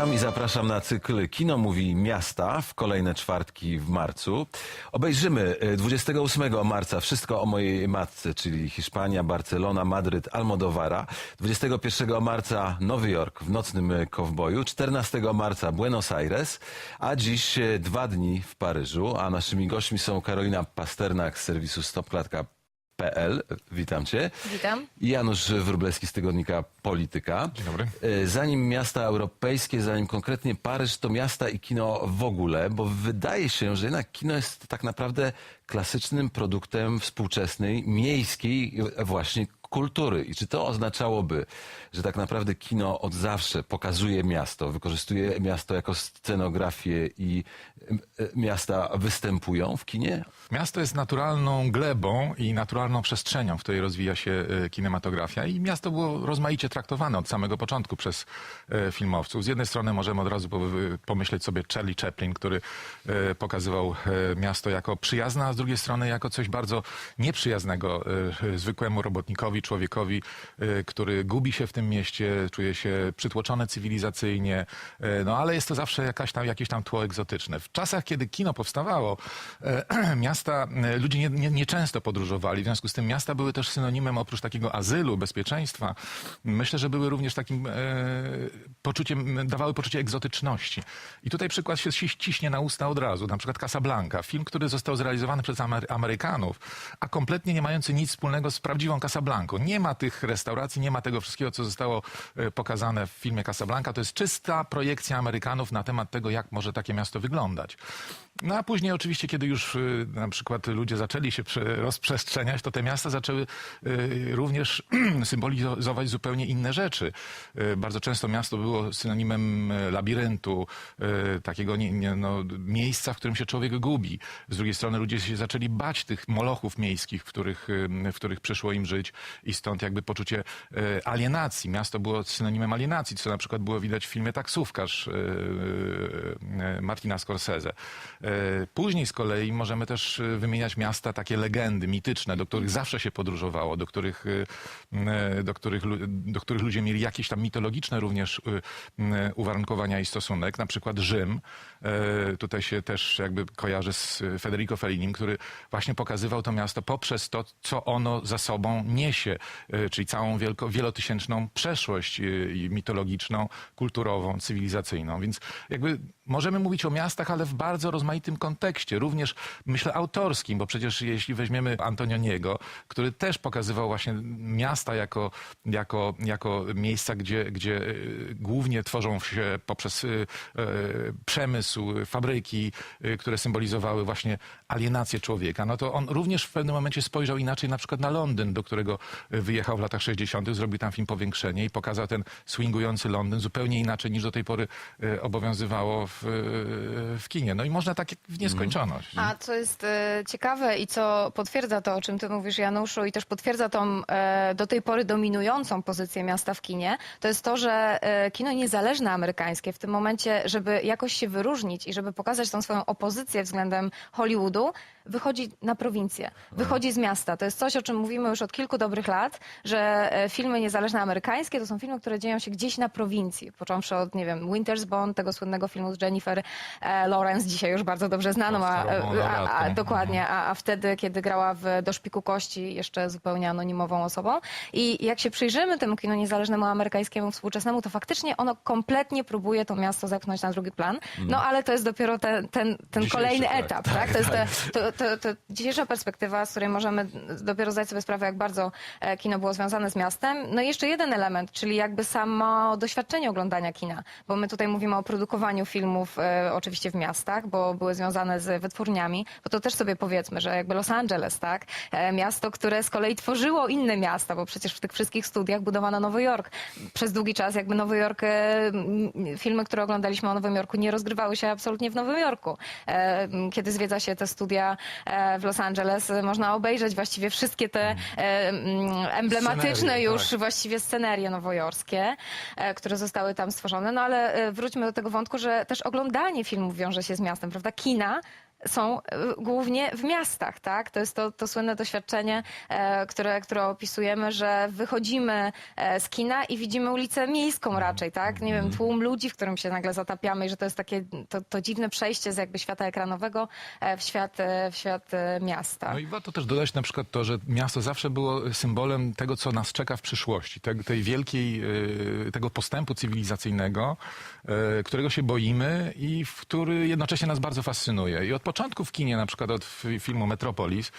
Witam i zapraszam na cykl Kino Mówi Miasta w kolejne czwartki w marcu. Obejrzymy e, 28 marca wszystko o mojej matce, czyli Hiszpania, Barcelona, Madryt, Almodowara. 21 marca Nowy Jork w nocnym e, kowboju. 14 marca Buenos Aires, a dziś e, dwa dni w Paryżu. A naszymi gośćmi są Karolina Pasternak z serwisu stopklatka.pl. Witam cię. Witam. I Janusz Wróblewski z tygodnika Polityka. Dzień dobry. E, Zanim miasta europejskie, zanim konkretnie Paryż, to miasta i kino w ogóle, bo wydaje się, że jednak kino jest tak naprawdę klasycznym produktem współczesnej, miejskiej właśnie kultury. I czy to oznaczałoby, że tak naprawdę kino od zawsze pokazuje miasto, wykorzystuje miasto jako scenografię i e, miasta występują w kinie? Miasto jest naturalną glebą i naturalną przestrzenią, w której rozwija się e, kinematografia i miasto było rozmaicie traktowane od samego początku przez e, filmowców. Z jednej strony możemy od razu po- pomyśleć sobie Charlie Chaplin, który pokazywał miasto jako przyjazne, a z drugiej strony jako coś bardzo nieprzyjaznego zwykłemu robotnikowi, człowiekowi, e, który gubi się w tym mieście, czuje się przytłoczony cywilizacyjnie, e, no ale jest to zawsze jakaś tam, jakieś tam tło egzotyczne. W czasach, kiedy kino powstawało, e, miasta, e, ludzie nie, nie, nie często podróżowali, w związku z tym miasta były też synonimem oprócz takiego azylu, bezpieczeństwa. Myślę, że były również takim e, poczuciem, dawały poczucie egzotyczności. I tutaj przykład się ciśnie na usta od razu, na przykład Casablanca, film, który został zrealizowany przez Amery- Amerykanów, a kompletnie nie mający nic wspólnego z prawdziwą Nie ma tych restauracji, nie ma tego wszystkiego, co zostało e, pokazane w filmie Casablanca. To jest czysta projekcja Amerykanów na temat tego, jak może takie miasto wyglądać. No a później oczywiście, kiedy już y, na przykład ludzie zaczęli się prze- rozprzestrzeniać, to te miasta zaczęły y, również symbolizować zupełnie inne rzeczy. Y, Bardzo często miasto było synonimem labiryntu, takiego nie, nie, no, miejsca, w którym się człowiek gubi. Z drugiej strony ludzie się zaczęli bać tych molochów miejskich, w których, w których przyszło im żyć i stąd jakby poczucie alienacji. Miasto było synonimem alienacji, co na przykład było widać w filmie Taksówkarz Martina Scorsese. Później z kolei możemy też e, wymieniać miasta, takie legendy mityczne, do których zawsze się podróżowało, do których, e, do których, do których ludzie mieli jakieś tam mitologiczne również e, e, uwarunkowania i stosunek. Na przykład Rzym. E, Tutaj się też jakby kojarzy z Federico Fellinim, który właśnie pokazywał to miasto poprzez to, co ono za sobą niesie, e, czyli całą wielko, wielotysięczną przeszłość e, mitologiczną, kulturową, cywilizacyjną. Więc jakby możemy mówić o miastach, ale w bardzo rozmaitym kontekście, również myślę autorskim, bo przecież jeśli weźmiemy Antonioniego, który też pokazywał właśnie miasta jako, jako, jako miejsca, gdzie, gdzie e, głównie tworzą się poprzez e, e, przemysł, e, fabryki, e, które symbolizowały właśnie alienację człowieka, no to on również w pewnym momencie spojrzał inaczej na przykład na Londyn, do którego e, wyjechał w latach 60., zrobił tam film Powiększenie i pokazał ten swingujący Londyn zupełnie inaczej niż do tej pory obowiązywało w, w kinie. No i można tak w nieskończoność. A co jest ciekawe i co potwierdza to, o czym ty mówisz, Januszu, i też potwierdza tą e, do tej pory dominującą pozycję miasta w kinie, to jest to, że e, kino niezależne amerykańskie w tym momencie, żeby jakoś się wyróżnić i żeby pokazać tą swoją opozycję względem Hollywoodu, wychodzi na prowincję, wychodzi z miasta. To jest coś, o czym mówimy już od kilku dobrych lat, że e, filmy niezależne amerykańskie to są filmy, które dzieją się gdzieś na prowincji, począwszy od, nie wiem, Winter's Bone, tego słynnego filmu z Jennifer e, Lawrence, dzisiaj już bardzo dobrze znaną, a, Oscarową a, a, laureatką. dokładnie, a, a wtedy, kiedy grała w Do szpiku kości, jeszcze zupełnie anonimową osobą. I jak się przyjrzymy temu kinu niezależnemu amerykańskiemu współczesnemu, to faktycznie ono kompletnie próbuje to miasto zepchnąć na drugi plan. No ale to jest dopiero ten, ten, ten kolejny tak. etap, tak? To jest te, to, to, to dzisiejsza perspektywa, z której możemy dopiero zdać sobie sprawę, jak bardzo e, kino było związane z miastem. No i jeszcze jeden element, czyli jakby samo doświadczenie oglądania kina, bo my tutaj mówimy o produkowaniu filmów e, oczywiście w miastach, bo były związane z wytwórniami, bo to też sobie powiedzmy, że jakby Los Angeles, tak? E, miasto, które z kolei tworzyło inne miasta, bo przecież w tych wszystkich studiach budowano Nowy Jork. Przez długi czas jakby Nowy Jork, e, filmy, które oglądaliśmy o Nowym Jorku nie rozgrywały się absolutnie w Nowym Jorku. E, Kiedy zwiedza się te studia w Los Angeles, e, można obejrzeć właściwie wszystkie te e, m, emblematyczne Scenerie, już tak. właściwie scenerie nowojorskie, e, które zostały tam stworzone. No ale e, wróćmy do tego wątku, że też oglądanie filmów wiąże się z miastem, prawda? Kina są e, głównie w miastach, tak? To jest to, to słynne doświadczenie, e, które, które opisujemy, że wychodzimy e, z kina i widzimy ulicę miejską raczej, tak? Nie wiem, tłum ludzi, w którym się nagle zatapiamy i że to jest takie to, to dziwne przejście z jakby świata ekranowego w świat, w świat miasta. No i warto też dodać na przykład to, że miasto zawsze było symbolem tego, co nas czeka w przyszłości, tej, tej wielkiej, tego postępu cywilizacyjnego, którego się boimy i w który jednocześnie nas bardzo fascynuje. I od początku w kinie, na przykład od fi- filmu Metropolis,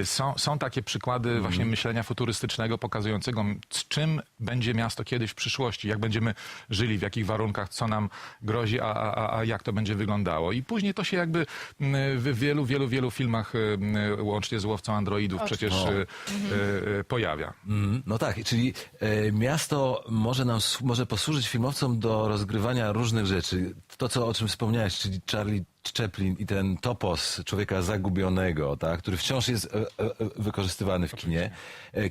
e, są, są takie przykłady właśnie myślenia futurystycznego pokazującego, z czym będzie miasto kiedyś w przyszłości, jak będziemy żyli, w jakich warunkach, co nam grozi, a, a, a- jak to będzie wyglądało. I później to się jakby w wielu, wielu, wielu filmach, m, łącznie z Łowcą Androidów, przecież e, e, pojawia. Mm, No tak, czyli e, miasto może nam może posłużyć filmowcom do rozgrywania różnych rzeczy. To, co, o czym wspomniałeś, czyli Charlie Chaplin i ten topos człowieka zagubionego, tak, który wciąż jest e, e, e, wykorzystywany w kinie.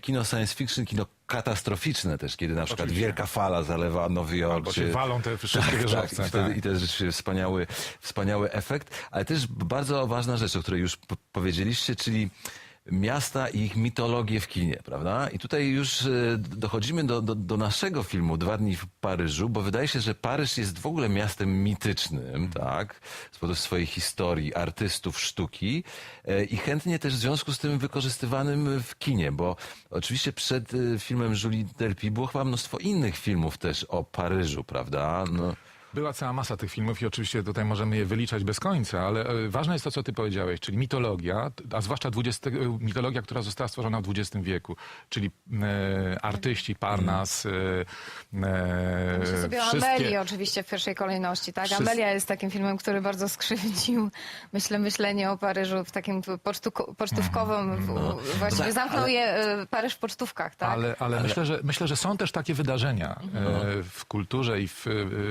Kino science fiction, kino katastroficzne też, kiedy na przykład Oczywiście. wielka fala zalewa Nowy Jork. Albo się czy- walą te wszystkie tak, wieżowce. Tak, i, wtedy, tak. I to jest rzeczywiście wspaniały, wspaniały efekt, ale też bardzo ważna rzecz, o której już powiedzieliście, czyli miasta i ich mitologię w kinie, prawda? I tutaj już e, dochodzimy do, do, do naszego filmu Dwa dni w Paryżu, bo wydaje się, że Paryż jest w ogóle miastem mitycznym, tak? Z powodu swojej historii, artystów, sztuki e, i chętnie też w związku z tym wykorzystywanym w kinie, bo oczywiście przed e, filmem Julie Delpy było chyba mnóstwo innych filmów też o Paryżu, prawda? No. Była cała masa tych filmów i oczywiście tutaj możemy je wyliczać bez końca, ale e, ważne jest to, co ty powiedziałeś, czyli mitologia, a zwłaszcza 20, e, mitologia, która została stworzona w XX wieku, czyli e, artyści, Parnas, e, e, Myślę sobie o wszystkie... Amelii oczywiście w pierwszej kolejności, tak? Wszyscy- Amelia jest takim filmem, który bardzo skrzywdził, myślę, myślenie o Paryżu w takim pocztu, pocztówkowym, w, właściwie tak, zamknął ale- je e, Paryż w pocztówkach, tak? Ale, ale, Myślę, że, myślę, że są też takie wydarzenia e, w kulturze i w,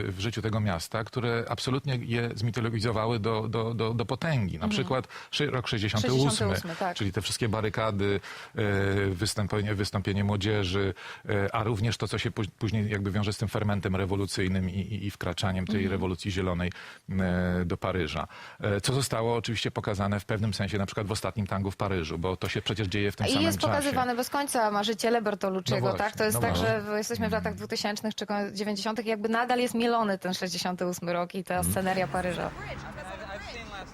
w życiu tego miasta, które absolutnie je zmitologizowały do, do, do, do potęgi. Na przykład szy- rok 68, 68, tak. czyli te wszystkie barykady, e, wystąpienie, wystąpienie młodzieży, e, a również to, co się póź- później jakby wiąże z tym fermentem rewolucyjnym i, i, i wkraczaniem tej rewolucji zielonej e, do Paryża. Co zostało oczywiście pokazane w pewnym sensie na przykład w ostatnim tangu w Paryżu, bo to się przecież dzieje w tym I samym jest czasie. pokazywane bez końca marzyciele Bertolucciego, No właśnie, tak? To jest no tak, właśnie. że jesteśmy w latach 2000 czy 90 i jakby nadal jest mielony ten 68 rok i ta sceneria Paryża.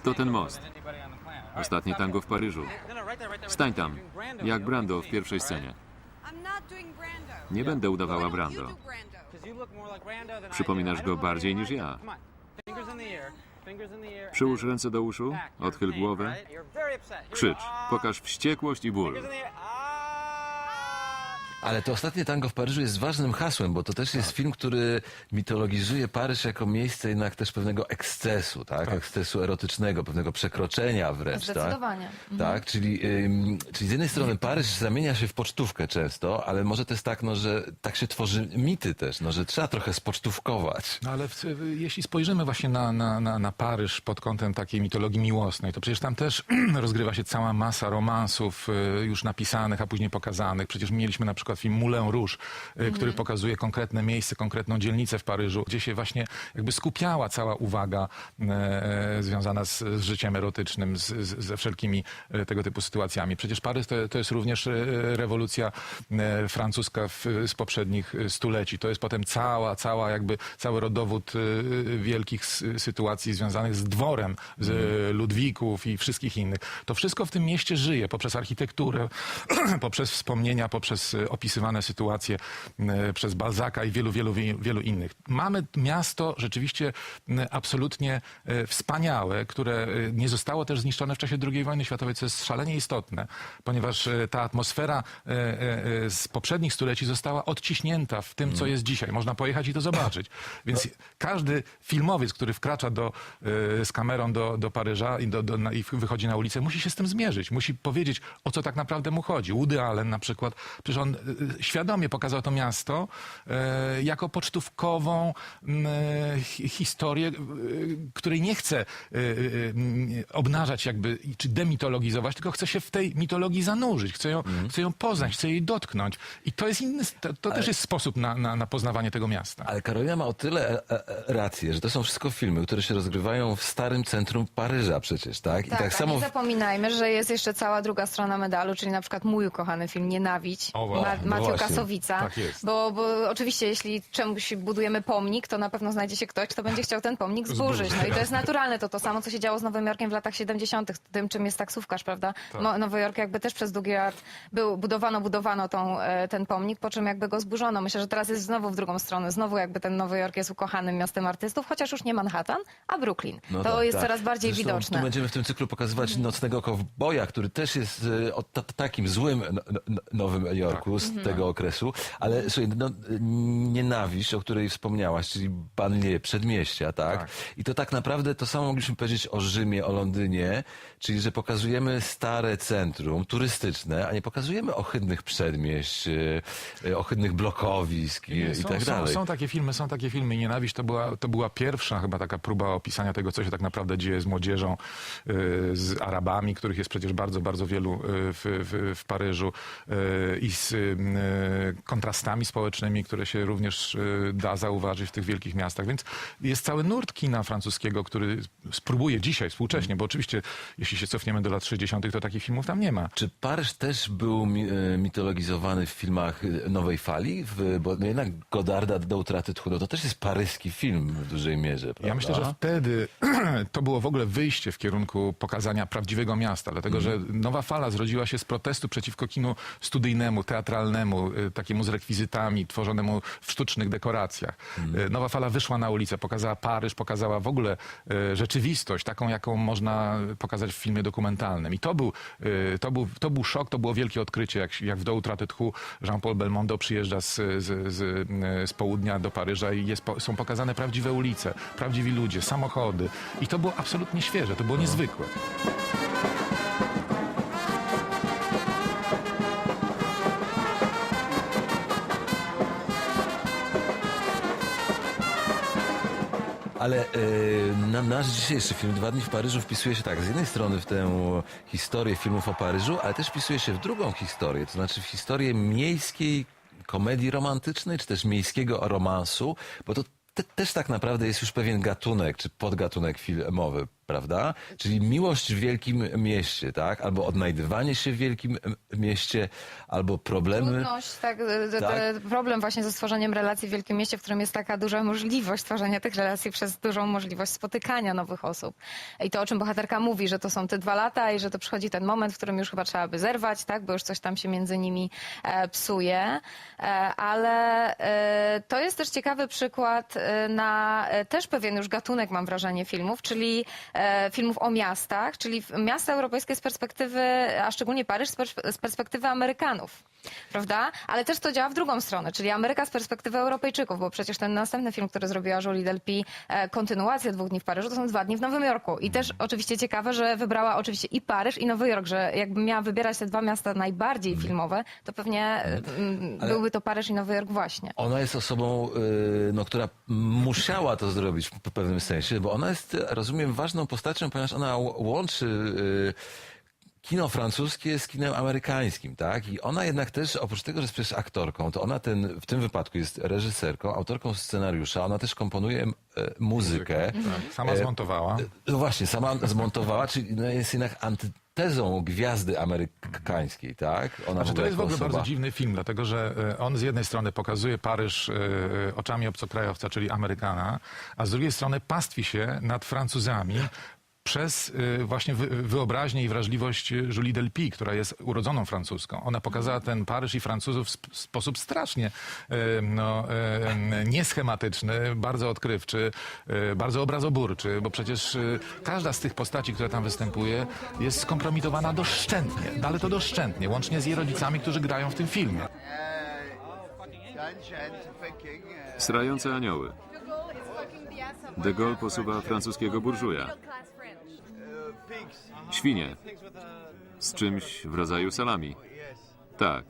To ten most. Ostatnie tango w Paryżu. Stań tam, jak Brando w pierwszej scenie. Nie będę udawała Brando. Przypominasz go bardziej niż ja. Przyłóż ręce do uszu, odchyl głowę, krzycz, pokaż wściekłość i ból. Ale to ostatnie tango w Paryżu jest ważnym hasłem, bo to też jest film, który mitologizuje Paryż jako miejsce jednak też pewnego ekscesu, tak? Ekscesu erotycznego, pewnego przekroczenia wręcz, tak? Zdecydowanie. Tak, czyli, ym, czyli z jednej strony Paryż zamienia się w pocztówkę często, ale może to jest tak, no, że tak się tworzy mity też, no, że trzeba trochę spocztówkować. No ale w, jeśli spojrzymy właśnie na, na, na, na Paryż pod kątem takiej mitologii miłosnej, to przecież tam też rozgrywa się cała masa romansów y, już napisanych, a później pokazanych. Przecież mieliśmy na przykład film Moulin Rouge, y, który pokazuje konkretne miejsce, konkretną dzielnicę w Paryżu, gdzie się właśnie jakby skupiała cała uwaga e, związana z, z życiem erotycznym, z, z, ze wszelkimi e, tego typu sytuacjami. Przecież Paryż to, to jest również e, rewolucja e, francuska w, z poprzednich stuleci. To jest potem cała, cała jakby cały rodowód wielkich sytuacji związanych z dworem, z e, Ludwików i wszystkich innych. To wszystko w tym mieście żyje poprzez architekturę, poprzez wspomnienia, poprzez e, opisywane sytuacje, e, przez Balzaka i wielu, wielu, wie- wielu innych. Mamy miasto rzeczywiście absolutnie e, wspaniałe, które e, nie zostało też zniszczone w czasie II wojny światowej, co jest szalenie istotne, ponieważ ta atmosfera z poprzednich stuleci została odciśnięta w tym, co jest dzisiaj. Można pojechać i to zobaczyć. Więc każdy filmowiec, który wkracza do, z kamerą do, do Paryża i, do, do, i wychodzi na ulicę, musi się z tym zmierzyć. Musi powiedzieć, o co tak naprawdę mu chodzi. Woody Allen na przykład, przecież on świadomie pokazał to miasto e, jako pocztówkową e, historię, e, której nie chce e, e, obnażać jakby, czy demitologizować, tylko chce się w tej mitologii zanurzyć, chce ją, chce ją poznać, chce jej dotknąć. I to jest inny, to, to też jest sposób na, na, na poznawanie tego miasta. Ale Karolina ma o tyle e, e, rację, że to są wszystko filmy, które się rozgrywają w starym centrum Paryża przecież, tak? I Tak, tak a samo nie zapominajmy, że jest jeszcze cała druga strona medalu, czyli na przykład mój ukochany film Nienawidź, O, właśnie. Ma- No Maciu właśnie. Kasowica. Tak jest. Bo, bo oczywiście jeśli czemuś budujemy pomnik, to na pewno znajdzie się ktoś, kto będzie chciał ten pomnik zburzyć. No i to jest naturalne, to to samo, co się działo z Nowym Jorkiem w latach 70., tym czym jest taksówkarz, prawda? Tak. No, Nowy Jork jakby też przez długi lat był, budowano, budowano tą, e, ten pomnik, po czym jakby go zburzono. Myślę, że teraz jest znowu w drugą stronę, znowu jakby ten Nowy Jork jest ukochanym miastem artystów, chociaż już nie Manhattan, a Brooklyn. No to tak, jest tak. coraz bardziej Zresztą widoczne. Tu będziemy w tym cyklu pokazywać Nocnego Kowboja, który też jest e, o ta, takim złym no, no, Nowym Jorku z tego okresu. Ale słuchaj, no, nienawiść, o której wspomniałaś, czyli banlieue, przedmieścia, tak? Tak. I to tak naprawdę to samo mogliśmy powiedzieć o Rzymie, o Londynie, czyli że pokazujemy stare centrum turystyczne, a nie pokazujemy ohydnych przedmieść, e, e, ohydnych blokowisk i, i są, tak są, dalej. są takie filmy, są takie filmy. Nienawiść to była, to była pierwsza chyba taka próba opisania tego, co się tak naprawdę dzieje z młodzieżą, y, z Arabami, których jest przecież bardzo, bardzo wielu w, w, w Paryżu i z kontrastami społecznymi, które się również y, da zauważyć w tych wielkich miastach. Więc jest cały nurt kina francuskiego, który spróbuje dzisiaj, współcześnie, bo oczywiście jeśli się cofniemy do lat 60., to takich filmów tam nie ma. Czy Paryż też był e, mitologizowany w filmach e, Nowej Fali? Bo no jednak Godarda do utraty tchu, no to też jest paryski film w dużej mierze, prawda? Ja myślę, że wtedy to było w ogóle wyjście w kierunku pokazania prawdziwego miasta, dlatego że nowa fala zrodziła się z protestu przeciwko kinu studyjnemu, teatralnemu, y, takiemu z rekwizytami, tworzonemu w sztucznych dekoracjach. Y, Nowa fala wyszła na ulicę, pokazała Paryż, pokazała w ogóle y, rzeczywistość, taką jaką można pokazać w filmie dokumentalnym. I to był, to był, to był szok, to było wielkie odkrycie, jak, jak w Do utraty tchu Jean-Paul Belmondo przyjeżdża z, z, z, z południa do Paryża i jest, są pokazane prawdziwe ulice, prawdziwi ludzie, samochody. I to było absolutnie świeże, to było niezwykłe. Ale e, na, nasz dzisiejszy film, Dwa dni w Paryżu, wpisuje się tak, z jednej strony w tę historię filmów o Paryżu, ale też wpisuje się w drugą historię, to znaczy w historię miejskiej komedii romantycznej, czy też miejskiego romansu, bo to te, też tak naprawdę jest już pewien gatunek, czy podgatunek filmowy, prawda? Czyli miłość w wielkim mieście, tak? Albo odnajdywanie się w wielkim mieście, albo problemy... Trudność, tak, d- d- Tak. problem właśnie ze stworzeniem relacji w wielkim mieście, w którym jest taka duża możliwość tworzenia tych relacji przez dużą możliwość spotykania nowych osób. I to, o czym bohaterka mówi, że to są te dwa lata i że to przychodzi ten moment, w którym już chyba trzeba by zerwać, tak, bo już coś tam się między nimi e, psuje. E, ale e, to jest też ciekawy przykład e, na e, też pewien już gatunek, mam wrażenie, filmów, czyli e, filmów o miastach, czyli miasta europejskie z perspektywy, a szczególnie Paryż z, pers- z perspektywy Amerykanów, prawda? Ale też to działa w drugą stronę, czyli Ameryka z perspektywy Europejczyków, bo przecież ten następny film, który zrobiła Jolie Delpy, e, kontynuacja dwóch dni w Paryżu, to są dwa dni w Nowym Jorku. I też oczywiście ciekawe, że wybrała oczywiście i Paryż, i Nowy Jork, że jakby miała wybierać te dwa miasta najbardziej filmowe, to pewnie e, mm, byłby to Paryż i Nowy Jork właśnie. Ona jest osobą, y, no, która musiała to zrobić w pewnym sensie, bo ona jest, rozumiem, ważną postacią, ponieważ ona łączy y, kino francuskie z kinem amerykańskim, tak? I ona jednak też, oprócz tego, że jest przecież aktorką, to ona ten, w tym wypadku jest reżyserką, autorką scenariusza, ona też komponuje y, muzykę. Tak, Sama zmontowała. No właśnie, sama zmontowała, czyli no, jest jednak antytezą gwiazdy amerykańskiej, tak? Ona Znaczy, to jest w ogóle osoba- bardzo dziwny film, dlatego że e, on z jednej strony pokazuje Paryż e, oczami obcokrajowca, czyli Amerykana, a z drugiej strony pastwi się nad Francuzami przez e, właśnie wy- wyobraźnię i wrażliwość Julie Delpy, która jest urodzoną francuską. Ona pokazała ten Paryż i Francuzów w sp- sposób strasznie e, no, nieschematyczny, bardzo odkrywczy, bardzo obrazoburczy, bo przecież każda z tych postaci, która tam występuje, jest skompromitowana doszczętnie, no ale to doszczętnie, łącznie z jej rodzicami, którzy grają w tym filmie. Srające anioły. De Gaulle posuwa francuskiego burżuja. Świnie. Z czymś w rodzaju salami. Tak.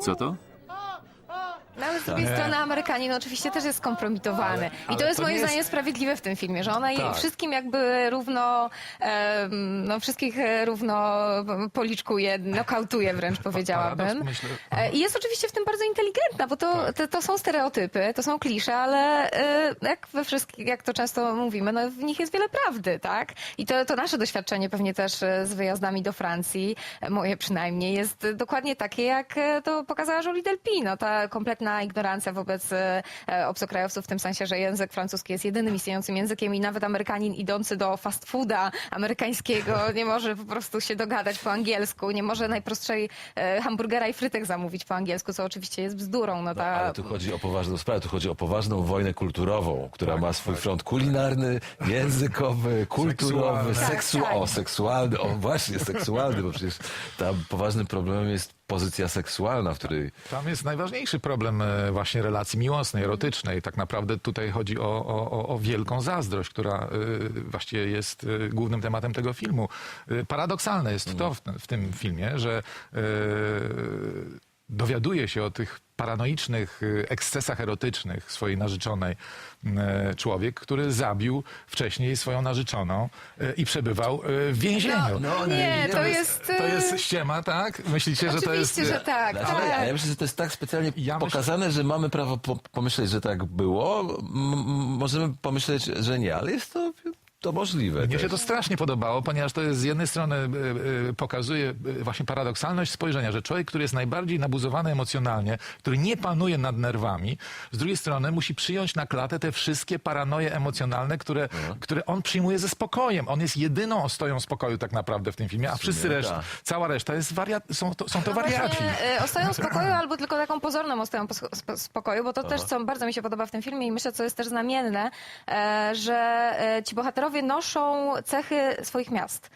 Co to? No, ale z drugiej strony Amerykanin oczywiście też jest skompromitowany. I ale to jest to moim jest- zdaniem sprawiedliwe w tym filmie, że ona jej Tak. wszystkim jakby równo, em, no wszystkich e, równo policzkuje, nokautuje wręcz powiedziałabym. paradoks, myślę. E, I jest oczywiście w tym bardzo inteligentna, bo to, Tak. to, to są stereotypy, to są klisze, ale e, jak we wszystkich, jak to często mówimy, no w nich jest wiele prawdy, tak? I to, to nasze doświadczenie pewnie też e, z wyjazdami do Francji, e, moje przynajmniej, jest e, dokładnie takie, jak e, to pokazała Jolie Delpy. No, ta kompletna ignorancja wobec e, e, obcokrajowców w tym sensie, że język francuski jest jedynym istniejącym językiem i nawet Amerykanin idący do fast fooda amerykańskiego nie może po prostu się dogadać po angielsku, nie może najprostszej e, hamburgera i frytek zamówić po angielsku, co oczywiście jest bzdurą. No, ta... Ale tu chodzi o poważną sprawę, tu chodzi o poważną wojnę kulturową, która Tak, ma swój front kulinarny, językowy, kulturowy, Seksualny. seksu Tak, tak. o, seksualny, o właśnie, seksualny, bo przecież tam poważnym problemem jest pozycja seksualna, w której Tam jest najważniejszy problem e, właśnie relacji miłosnej, erotycznej. Tak naprawdę tutaj chodzi o, o, o- wielką zazdrość, która e, właściwie jest e, głównym tematem tego filmu. Paradoksalne jest to w, w tym filmie, że dowiaduje się o tych paranoicznych e, ekscesach erotycznych swojej narzeczonej e, człowiek, który zabił wcześniej swoją narzeczoną e, i przebywał w więzieniu. No, Nie, to jest... To jest ściema, tak? Myślicie, że to jest... Oczywiście, że tak. Ale, tak. ale ja myślę, że to jest tak specjalnie Ja myślę- pokazane, że mamy prawo po, pomyśleć, że tak było. M- możemy pomyśleć, że nie, ale jest to, to możliwe. Mnie też. się to strasznie podobało, ponieważ to jest z jednej strony y, y, pokazuje y, właśnie paradoksalność spojrzenia, że człowiek, który jest najbardziej nabuzowany emocjonalnie, który nie panuje nad nerwami, z drugiej strony musi przyjąć na klatę te wszystkie paranoje emocjonalne, które, No. które on przyjmuje ze spokojem. On jest jedyną ostoją spokoju tak naprawdę w tym filmie, a wszyscy reszta, tak. cała reszta jest wariat, są to, są to No wariaci. Właśnie, e, ostoją spokoju albo tylko taką pozorną ostoją sp- spokoju, bo to też, co bardzo mi się podoba w tym filmie i myślę, co jest też znamienne, e, że e, ci bohaterowie noszą cechy swoich miast.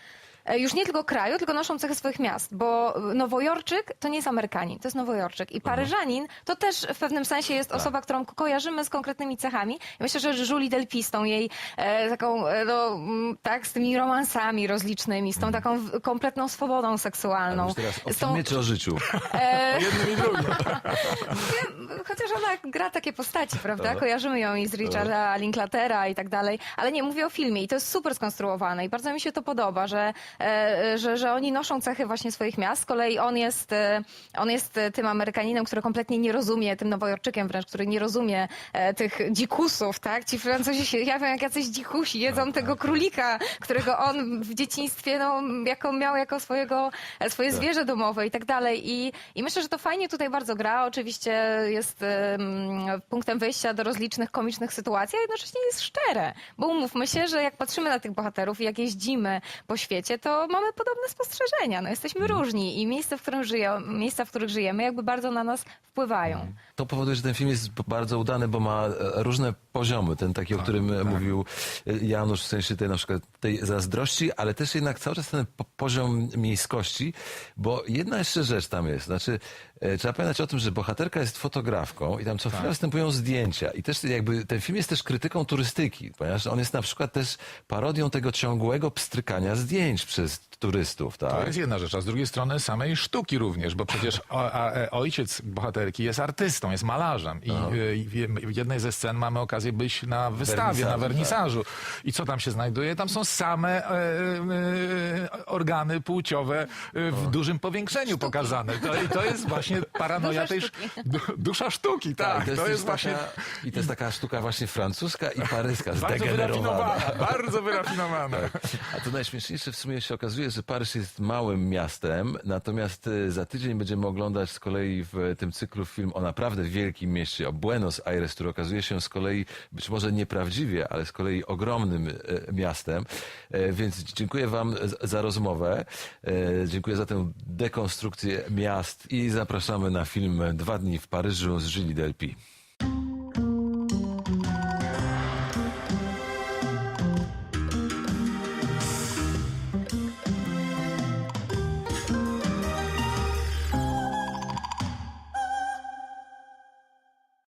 E, Już nie tylko kraju, tylko noszą cechy swoich miast, bo Nowojorczyk to nie jest Amerykanin, to jest Nowojorczyk. I Paryżanin to też w pewnym sensie jest osoba, którą kojarzymy z konkretnymi cechami. I myślę, że Julie Delpy z tą jej e, taką, e, no, tak, z tymi romansami rozlicznymi, z tą taką w- kompletną swobodą seksualną. Teraz o z tą- filmie czy o życiu? Jednym i drugim. Chociaż ona gra takie postaci, prawda? Kojarzymy ją i z Richarda Linklatera i tak dalej, ale nie, mówię o filmie i to jest super skonstruowane i bardzo mi się to podoba, że, e, że, że oni noszą cechy właśnie swoich miast, z kolei on jest, e, on jest e, tym Amerykaninem, który kompletnie nie rozumie, tym Nowojorczykiem wręcz, który nie rozumie e, tych dzikusów, tak? Ci Francuzi się jawią jak jacyś dzikusi, jedzą tego królika, którego on w dzieciństwie, no, jako miał jako swojego, e, swoje zwierzę domowe i tak dalej. I, i myślę, że to fajnie tutaj bardzo gra, oczywiście jest em, punktem wyjścia do rozlicznych komicznych sytuacji, a jednocześnie jest szczere, bo umówmy się, że jak patrzymy na tych bohaterów i jak jeździmy po świecie, to mamy podobne spostrzeżenia, no jesteśmy różni i miejsca, w, którym żyją, miejsca, w których żyjemy jakby bardzo na nas wpływają. To powoduje, że ten film jest bardzo udany, bo ma e, różne poziomy. Ten taki, o którym e, mówił e, Janusz, w sensie tej na przykład tej zazdrości, ale też jednak cały czas ten po- poziom miejskości, bo jedna jeszcze rzecz tam jest. Znaczy, trzeba pamiętać o tym, że bohaterka jest fotografką i tam co chwilę występują zdjęcia. I też jakby ten film jest też krytyką turystyki, ponieważ on jest na przykład też parodią tego ciągłego pstrykania zdjęć przez turystów, tak? To jest jedna rzecz, a z drugiej strony samej sztuki również, bo przecież o, a, e, ojciec bohaterki jest artystą, jest malarzem i, e, w- jednej ze scen mamy okazję być na wystawie, Wernisażu, na wernisażu. I co tam się znajduje? Tam są same e, e, organy płciowe e, w dużym powiększeniu pokazane. To, I to jest właśnie paranoja Dusza tej sztuki. du, dusza sztuki, tak. i to jest, to jest właśnie taka, I to jest taka sztuka właśnie francuska i paryska, bardzo zdegenerowana. wyrafinowana, bardzo wyrafinowana. A to najśmieszniejsze w sumie się okazuje, że Paryż jest małym miastem, natomiast e, za tydzień będziemy oglądać z kolei w tym cyklu film o naprawdę wielkim mieście, o Buenos Aires, który okazuje się z kolei być może nieprawdziwie, ale z kolei ogromnym e, miastem. E, Więc dziękuję wam za rozmowę, dziękuję za tę dekonstrukcję miast i zapraszamy na film Dwa dni w Paryżu z Julie Delpy.